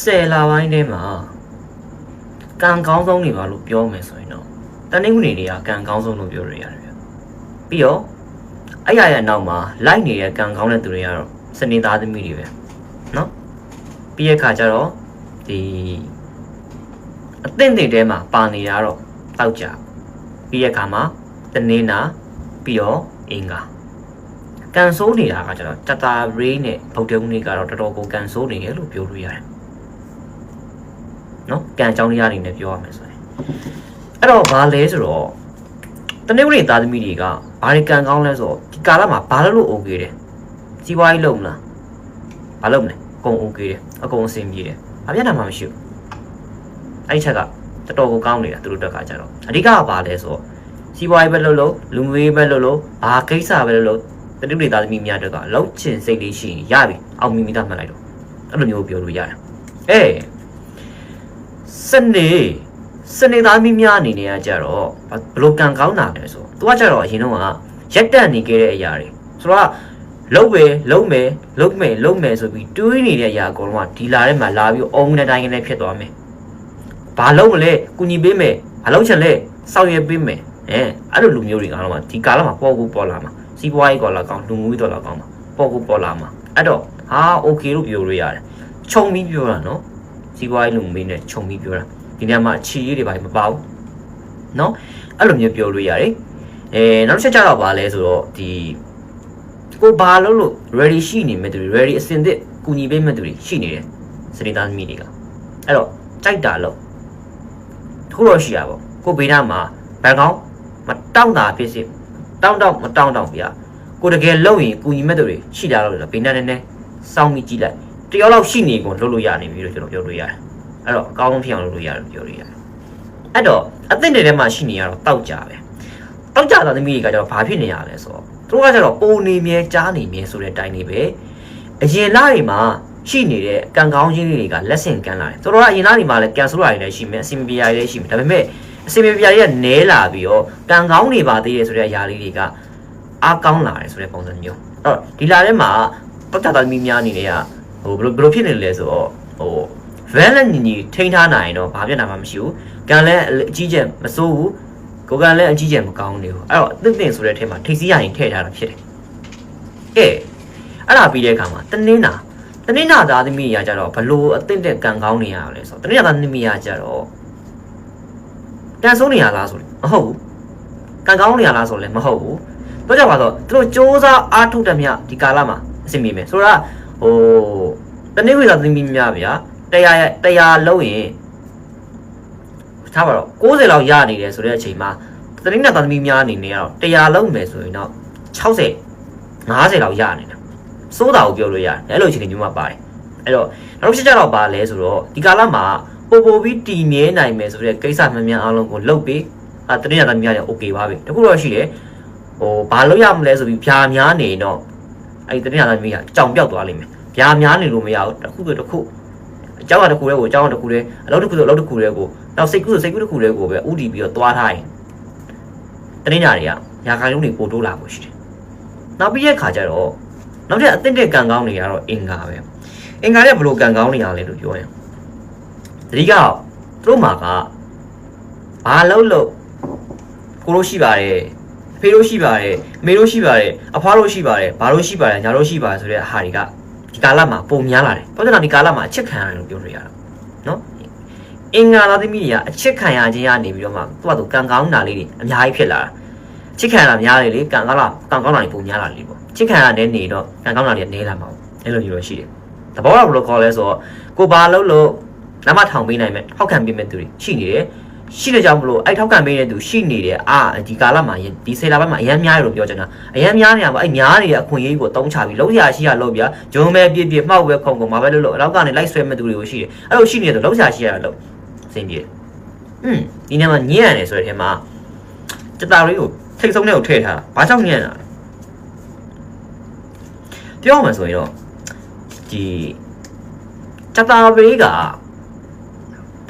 ဆယ်လပိုင်းထဲမှာကံကောင်းဆုံးနေပါလို့ပြောမယ်ဆိုရင်တော့တနင်္ဂနွေတွေကကံကောင်းဆုံးလို့ပြောရရတယ်ဗျပြီးတော့အဲ့ရရဲ့နောက်မှာလိုက်နေတဲ့ကံကောင်းတဲ့သူတွေကတော့စနေသားသမီးတွေပဲเนาะပြီးရဲ့ခါကျတော့ဒီအသင့်တွေထဲမှာပါနေတာတော့တောက်ကြပြီးရဲ့ခါမှာတနင်္လာပြီးတော့အင်္ဂါကန်ဆိုးနေတာကကျတော့တတာရေးနဲ့ဗုဒ္ဓဦးနေ့ကတော့တော်တော်ကိုကန်ဆိုးနေတယ်လို့ပြောလို့ရတယ် နော်ကံအကြောင်းတရားတွေနဲ့ပြောရမယ်ဆိုရင်အဲ့တော့ဘာလဲဆိုတော့တနေ့ကလေးသားသမီးတွေကဘာတွေကံကောင်းလဲဆိုတော့ဒီကာလမှာဘာလို့လို့ okay တယ်စီးပွားရေးလုပ်မလားဘာလုပ်မလဲအကုန် okay တယ်အကုန်အဆင်ပြေတယ်ဘာပြဿနာမှမရှိဘူးအဲ့ဒီချက်ကတော်တော်ကိုကောင်းနေတာသူတို့တက်ကကြတော့အဓိကကဘာလဲဆိုတော့စီးပွားရေးပဲလုပ်လို့လူငွေပဲလုပ်လို့ဘာကိစ္စပဲလုပ်လို့တနေ့ကလေးသားသမီးများတက်ကလောက်ချင်စိတ်လေးရှိရင်ရပြီအောင်မိမိသားမှတ်လိုက်တော့အဲ့လိုမျိုးပြောလို့ရတယ်အေး စနေစနေသားမိများအနေနဲ့ကကြတော့ဘဘလို့ကံကောင်းတာလဲဆိုသူကကြတော့အရင်တော့ကရက်တက်နေခဲ့တဲ့အရာတွေဆိုတော့လုံးပဲလုံးမယ်လုံးမယ်လုံးမယ်ဆိုပြီးတွေးနေတဲ့အရာအကုန်လုံးကဒီလာထဲမှာလာပြီးအုံနဲ့တိုင်းနဲ့ဖြစ်သွားမယ်ဘာလုံးမလဲကုညီပေးမယ်ဘာလုံးချက်လဲစောက်ရဲပေးမယ်အဲအဲ့လိုလူမျိုးတွေအားလုံးကဒီကာလမှာပေါ်ကူပေါ်လာမှာစီးပွားရေးကောလာကောင်းလူမှုရေးတော်လာကောင်းမှာပေါ်ကူပေါ်လာမှာအဲ့တော့ဟာโอเคလို့ပြောလို့ရတယ်ခြုံပြီးပြောတာနော် စီးပွားရေးလူမှုရေးနဲ့ခြုံပြီးပြောတာဒီနေရာမှာချီရေးတွေပါမပါဘူးเนาะအဲ့လိုမျိုးပြောလို့ရတယ်အဲနောက်တစ်ချက်ကြတော့ဗာလဲဆိုတော့ဒီကိုဘာလို့လို့ ready ရှိနေမဲ့သူတွေ ready အစင်သစ်ကူညီပေးမဲ့သူတွေရှိနေတယ်စနေသားသမီးတွေကအဲ့တော့ကြိုက်တာလို့တခုတော့ရှိရပါဘောကိုဘေးနားမှာဘန်ကောင်းမတောင်းတာဖြစ်စစ်တောင်းတော့မတောင်းတော့ဗျာကိုတကယ်လုံရင်ကူညီမဲ့သူတွေရှိတာလို့ဘေးနားနည်းနည်းစောင့်မိကြည့်လိုက် တယောက်လောက်ရှိနေကုန်လုပ်လို့ရနေပြီလို့ကျွန်တော်ပြောလို့ရတယ်အဲ့တော့အကောင်းဆုံးဖြစ်အောင်လုပ်လို့ရတယ်ပြောလို့ရတယ်အဲ့တော့အသင့်တွေထဲမှာရှိနေရတော့တောက်ကြပဲတောက်ကြတာသမီးတွေကကျတော့ဘာဖြစ်နေရလဲဆိုတော့သူတို့ကကျတော့ပုံနေမြဲကြားနေမြဲဆိုတဲ့အတိုင်းနေပဲအရင်လတွေမှာရှိနေတဲ့ကံကောင်းခြင်းတွေကလက်ဆင့်ကမ်းလာတယ်သူတို့ကအရင်လတွေမှာလည်းကံဆိုးတာတွေလည်းရှိမယ်အစင်မပြေရတွေလည်းရှိမယ်ဒါပေမဲ့အစင်မပြေရတွေကနဲလာပြီးတော့ကံကောင်းနေပါသေးတယ်ဆိုတဲ့အရာလေးတွေကအားကောင်းလာတယ်ဆိုတဲ့ပုံစံမျိုးအဲ့တော့ဒီလာထဲမှာတောက်ကြတာသမီးများအနေနဲ့က ဟိုဘယ်လိုဘယ်လိုဖြစ်နေလဲဆိုတော့ဟို valent ညီညီထိန်းထားနိုင်ရင်တော့ဘာပြဿနာမှမရှိဘူးကံလည်းအကြီးကျယ်မစိုးဘူးကိုယ်ကလည်းအကြီးကျယ်မကောင်းနေဘူးအဲ့တော့အသင့်သင့်ဆိုတဲ့အထက်မှာထိတ်စီးရရင်ထည့်ထားတာဖြစ်တယ်ကဲအဲ့ဒါပြီးတဲ့အခါမှာတနင်းနာတနင်းနာသားသမီးရာကြတော့ဘလို့အသင့်တဲ့ကံကောင်းနေရလဲဆိုတော့တနင်းနာသားသမီးရာကြတော့ကံစိုးနေရလားဆိုရင်မဟုတ်ဘူးကံကောင်းနေရလားဆိုလည်းမဟုတ်ဘူးတော့ကြပါတော့သူတို့စ조사အားထုတ်တဲ့မြဒီကာလမှာအဆင်ပြေမယ်ဆိုတော့ ဟိုတနေ့ဝေသာသမီးများဗျာတရားရတရားလုံးရင်ထားပါတော့60လောက်ရနေတယ်ဆိုတဲ့အချိန်မှာတနေ့နဲ့သမီးများအနေနဲ့ကတော့တရားလုံးမယ်ဆိုရင်တော့60 50လောက်ရနေတာစိုးတာကိုပြောလို့ရတယ်အဲ့လိုအချိန်မျိုးမှပါတယ်အဲ့တော့နောက်တစ်ချက်ကြတော့ပါလဲဆိုတော့ဒီကာလမှာပို့ပို့ပြီးတည်မြဲနိုင်မယ်ဆိုတဲ့ကိစ္စမှန်များအားလုံးကိုလုပ်ပြီးအာတနေ့နဲ့သမီးများလည်း okay ပါပဲတခုတော့ရှိတယ်ဟိုဘာလုပ်ရမလဲဆိုပြီးဖြာများနေတော့ အဲ့ဒီတတိယသားသမီးကကြောင်ပြောက်သွားလိမ့်မယ်ဗျာများနေလို့မရဘူးတစ်ခုဆိုတစ်ခုအကြောင်းတစ်ခုတည်းကိုအကြောင်းတစ်ခုတည်းအလုပ်တစ်ခုဆိုအလုပ်တစ်ခုတည်းကိုနောက်စိတ်ကူးဆိုစိတ်ကူးတစ်ခုတည်းကိုပဲဥတည်ပြီးတော့သွားထားရင်တတိယတွေကရာခိုင်နှုန်းတွေပိုတိုးလာဖို့ရှိတယ်နောက်ပြီးရခါကျတော့နောက်ထပ်အသင့်တဲ့ကံကောင်းတွေကတော့အင်္ဂါပဲအင်္ဂါတွေကဘလို့ကံကောင်းနေရလဲလို့ပြောရင်တတိကသူတို့မှာကဘာလို့လို့ကိုလို့ရှိပါတယ် ဖေလို့ရှိပါတယ်အမေလို့ရှိပါတယ်အဖွားလို့ရှိပါတယ်ဘာလို့ရှိပါတယ်ညာလို့ရှိပါတယ်ဆိုတဲ့ဟာတွေကဒီကာလမှာပုံများလာတယ်။ဘာလို့လဲဒီကာလမှာအချစ်ခံရတယ်လို့ပြောလို့ရတာ။နော်။အင်္ဂါသားသမီးတွေကအချစ်ခံရခြင်းကနေပြီးတော့မှသူ့ဘာသူကံကောင်းတာလေးတွေအများကြီးဖြစ်လာတာ။ချစ်ခံရတာများလေလေကံကောင်းတာကံကောင်းတာတွေပုံများလာလေပေါ့။ချစ်ခံရတဲ့နေတော့ကံကောင်းတာတွေနေလာမှာပေါ့။အဲ့လိုမျိုးလို့ရှိတယ်။သဘောကဘယ်လိုခေါ်လဲဆိုတော့ကိုဘာလို့လို့နမထောင်ပေးနိုင်မဲ့ထောက်ခံပေးမဲ့သူတွေရှိနေတယ်။ ရှိတဲ့ကြောင့်မလို့အဲ့ထောက်ခံပေးတဲ့သူရှိနေတယ်အာဒီကာလမှာဒီဆယ်လပိုင်းမှာအရန်များရလို့ပြောချင်တာအရန်များနေရမှာအဲ့များနေတဲ့အခွင့်အရေးကိုတုံးချပြီးလုံးရရှိရလို့ဗျာဂျုံမဲပြည့်ပြည့်မှောက်ပဲခုံကုန်မှာပဲလို့လို့အနောက်ကနေလိုက်ဆွဲမဲ့သူတွေကိုရှိတယ်အဲ့လိုရှိနေတယ်လုံးရရှိရလို့စင်ပြေอืมဒီနေ့မှာညံ့ရတယ်ဆိုတဲ့အထက်မှာစတာလေးကိုထိတ်ဆုံးတဲ့ကိုထည့်ထားတာဘာကြောင့်ညံ့တာလဲပြောမှဆိုရင်တော့ဒီစတာလေးက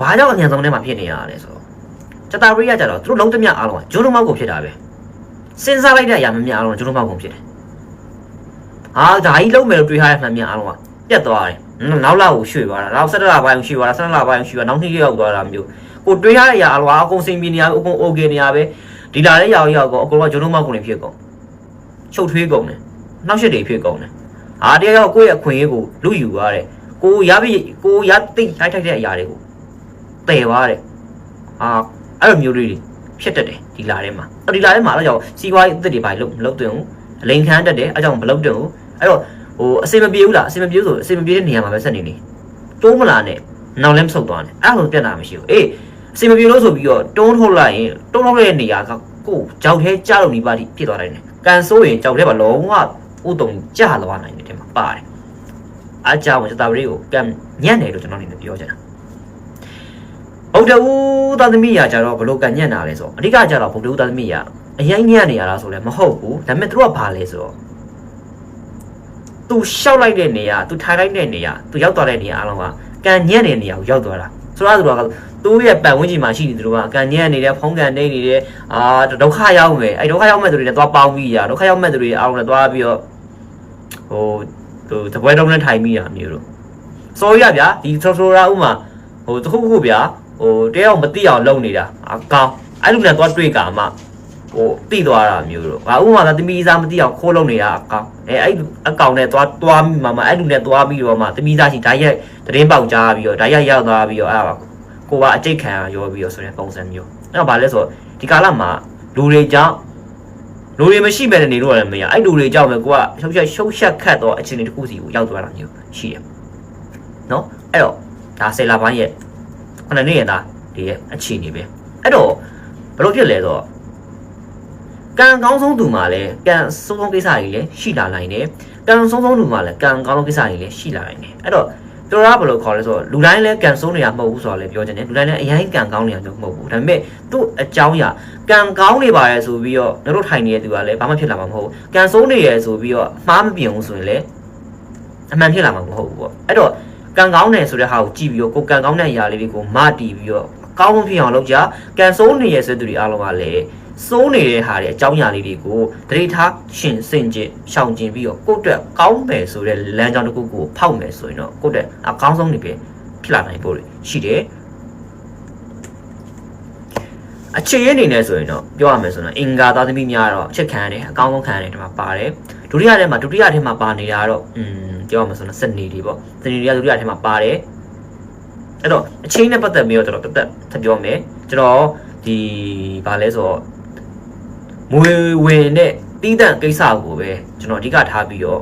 ဘာကြောင့်အញ្ញံဆုံးထဲမှာဖြစ်နေရလဲဆိုတော့ ့ တတာရိယကြတော့သူတို့လုံးသမျှအားလုံးကဂျွန်းလုံးမောက်ကိုဖြစ်တာပဲစဉ်းစားလိုက်တဲ့အရာမမြအားလုံးဂျွန်းလုံးမောက်ကိုဖြစ်တယ်ဟာဒါကြီးလုံးမယ်လို့တွေးထားတဲ့မှန်မြန်အားလုံးကပြတ်သွားတယ်နောက်လာကိုရွှေ့သွားတာနောက်၁၇လပိုင်းရွှေ့သွားတာ၁၇လပိုင်းရွှေ့သွားနောက်နှစ်ရောက်သွားတာမျိုးကိုတွေးထားတဲ့အရာအားလုံးကအကုန်စိမ်ပြနေရအကုန် okay နေရပဲဒီလာတဲ့ရောက်ရောက်ကောအကုန်ကဂျွန်းလုံးမောက်ကိုနေဖြစ်ကုန်ချုပ်ထွေးကုန်တယ်နှောက်ရှက်တွေဖြစ်ကုန်တယ်ဟာတယောက်ကိုယ့်ရဲ့အခွင့်အရေးကိုလူယူသွားတယ်ကိုရပြီကိုရသိတိုက်ထိုက်တဲ့အရာတွေကိုပယ်သွားတယ်ဟာ အဲ့လိုမျိုးတွေဖြစ်တတ်တယ်ဒီလာထဲမှာဒီလာထဲမှာအဲ့ကြောင့်စီးပွားရေးအသစ်တွေပါလို့မလုပ်တင်ဘူးအလိန်ခမ်းတတ်တယ်အဲ့ကြောင့်မလုပ်တင်ဘူးအဲ့တော့ဟိုအစင်မပြေဘူးလားအစင်မပြေဘူးဆိုအစင်မပြေတဲ့နေရာမှာပဲဆက်နေနေတိုးမလာနဲ့နောက်လည်းမဆုတ်သွားနဲ့အဲ့ဒါဆိုပြတ်တာမရှိဘူးအေးအစင်မပြေလို့ဆိုပြီးတော့တွန်းထုတ်လိုက်ရင်တွန်းထုတ်တဲ့နေရာကကိုကြောက်သေးကြားလို့နေပါတိဖြစ်သွားနိုင်တယ်ကန်ဆိုးရင်ကြောက်သေးပါလုံးဝဥတုံကြသွားနိုင်တယ်တဲ့မှာပါတယ်အားကြောင့်စတာပရိကိုကံညံ့တယ်လို့ကျွန်တော်အနေနဲ့ပြောချင်တာ ဗုဒ္ဓဦးသာသမီရာကြတော့ဘလို့ကံညံ့တာလဲဆိုတော့အဓိကကြတော့ဗုဒ္ဓဦးသာသမီရာအရင်ညံ့နေရတာဆိုလဲမဟုတ်ဘူးဒါပေမဲ့သူကဘာလဲဆိုတော့သူရှောက်လိုက်တဲ့နေရာသူထိုင်လိုက်တဲ့နေရာသူရောက်သွားတဲ့နေရာအားလုံးကကန်ညံ့တဲ့နေရာကိုရောက်သွားတာဆိုတော့သူတို့ကသူ့ရဲ့ပတ်ဝန်းကျင်မှာရှိနေသူတို့ကကန်ညံ့နေတဲ့ဖုံးကန်နေနေတဲ့အာဒုက္ခရောက်မယ်အဲဒုက္ခရောက်မဲ့သူတွေနဲ့သွားပေါင်းပြီးရဒုက္ခရောက်မဲ့သူတွေအားလုံးနဲ့သွားပြီးတော့ဟိုသူတပွဲတုံးနဲ့ထိုင်ပြီးတာမျိုးတို့ဆိုရဗျာဒီဆိုဆိုရာဥမာဟိုတခုခုဗျာ ဟိုတယောက်မသိအောင်လုပ်နေတာအကောင်းအဲ့လိုနဲ့သွားတွေ့ကာမှဟိုတိသွားတာမျိုးတော့ငါဥပမာကတမီစားမသိအောင်ခိုးလုံနေတာအကောင်အဲအဲ့အကောင်နဲ့သွားသွားမိမှာမအဲ့လူနဲ့သွားပြီးတော့မှတမီစားရှိဓာတ်ရိုက်သတင်းပေါက်ကြားပြီးတော့ဓာတ်ရိုက်ရောက်သွားပြီးတော့အဲ့ဒါကိုကအကျိတ်ခံရောပြီးတော့ဆိုတဲ့ပုံစံမျိုးအဲ့တော့ဗာလဲဆိုဒီကာလမှာလူတွေကြောင့်လူတွေမရှိမဲ့နေလို့လည်းမရအဲ့လူတွေကြောင့်ပဲကိုကရှုပ်ရှက်ရှုပ်ရှက်ခတ်တော့အခြေအနေတစ်ခုစီကိုရောက်သွားတာမျိုးရှိရနော်အဲ့တော့ဒါဆယ်လာပိုင်းရဲ့ ခုနှစ်နှစ်ရတာဒီရဲ့အခြေအနေပဲအဲ့တော့ဘယ်လိုဖြစ်လဲဆိုတော့ကံကောင်းဆုံးသူမှာလည်းကံဆုံးဆုံးကိစ္စတွေလည်းရှိလာနိုင်တယ်။ကံဆုံးဆုံးသူမှာလည်းကံကောင်းဆုံးကိစ္စတွေလည်းရှိလာနိုင်တယ်။အဲ့တော့ပြောရဘယ်လိုခေါ်လဲဆိုတော့လူတိုင်းလည်းကံဆုံးနေရမဟုတ်ဘူးဆိုတော့လည်းပြောချင်တယ်။လူတိုင်းလည်းအရင်ကံကောင်းနေရမျိုးမဟုတ်ဘူး။ဒါပေမဲ့သူ့အကြောင်းအရာကံကောင်းနေပါရဲ့ဆိုပြီးတော့တို့ထိုင်နေတဲ့သူကလည်းဘာမှဖြစ်လာမှာမဟုတ်ဘူး။ကံဆုံးနေရဆိုပြီးတော့မှားမပြင်ဘူးဆိုရင်လည်းအမှန်ဖြစ်လာမှာမဟုတ်ဘူးပေါ့။အဲ့တော့ ကံကောင်းတယ်ဆိုတဲ့ဟာကိုကြည့်ပြီးတော့ကိုကံကောင်းတဲ့အရာလေးတွေကိုမတီးပြီးတော့ကောင်းဖြစ်အောင်လုပ်ကြ။ကံဆုံးနေရဆိုတဲ့သူတွေအားလုံးကလည်းစိုးနေတဲ့ဟာတွေအကြောင်းအရာလေးတွေကိုတတိထားရှင်စင်ကျင်ရှောင်ကျင်ပြီးတော့ကိုယ့်အတွက်ကောင်းမယ်ဆိုတဲ့လမ်းကြောင်းတစ်ခုကိုဖောက်မယ်ဆိုရင်တော့ကိုယ့်အတွက်အကောင်းဆုံးနေပဲဖြစ်လာနိုင်ဖို့ရှိတယ်အခြေရအနေနဲ့ဆိုရင်တော့ပြောရမယ်ဆိုတော့အင်္ဂါသားသမီးများတော့အချက်ခံရတယ်အကောင်းဆုံးခံရတယ်ဒီမှာပါတယ်ဒုတိယထဲမှာဒုတိယထဲမှာပါနေတာတော့อืม ပြောရမယ်ဆိုတော့စနေတွေပေါ့စနေတွေကဒုတိယထဲမှာပါတယ်အဲ့တော့အချင်းနဲ့ပတ်သက်ပြီးတော့ကျွန်တော်တက်တက်ထပ်ပြောမယ်ကျွန်တော်ဒီဗာလဲဆိုတော့မွေဝင်တဲ့တီးတန့်ကိစ္စကိုပဲကျွန်တော်အဓိကထားပြီးတော့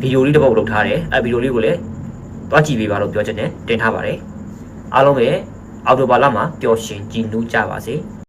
ဗီဒီယိုလေးတစ်ပုဒ်လုပ်ထားတယ်အဲဗီဒီယိုလေးကိုလည်းတွားကြည့်ပေးပါလို့ပြောချင်တယ်တင်ထားပါတယ်အားလုံးပဲအော်တိုဘာလမှာပျော်ရွှင်ကြည်နူးကြပါစေ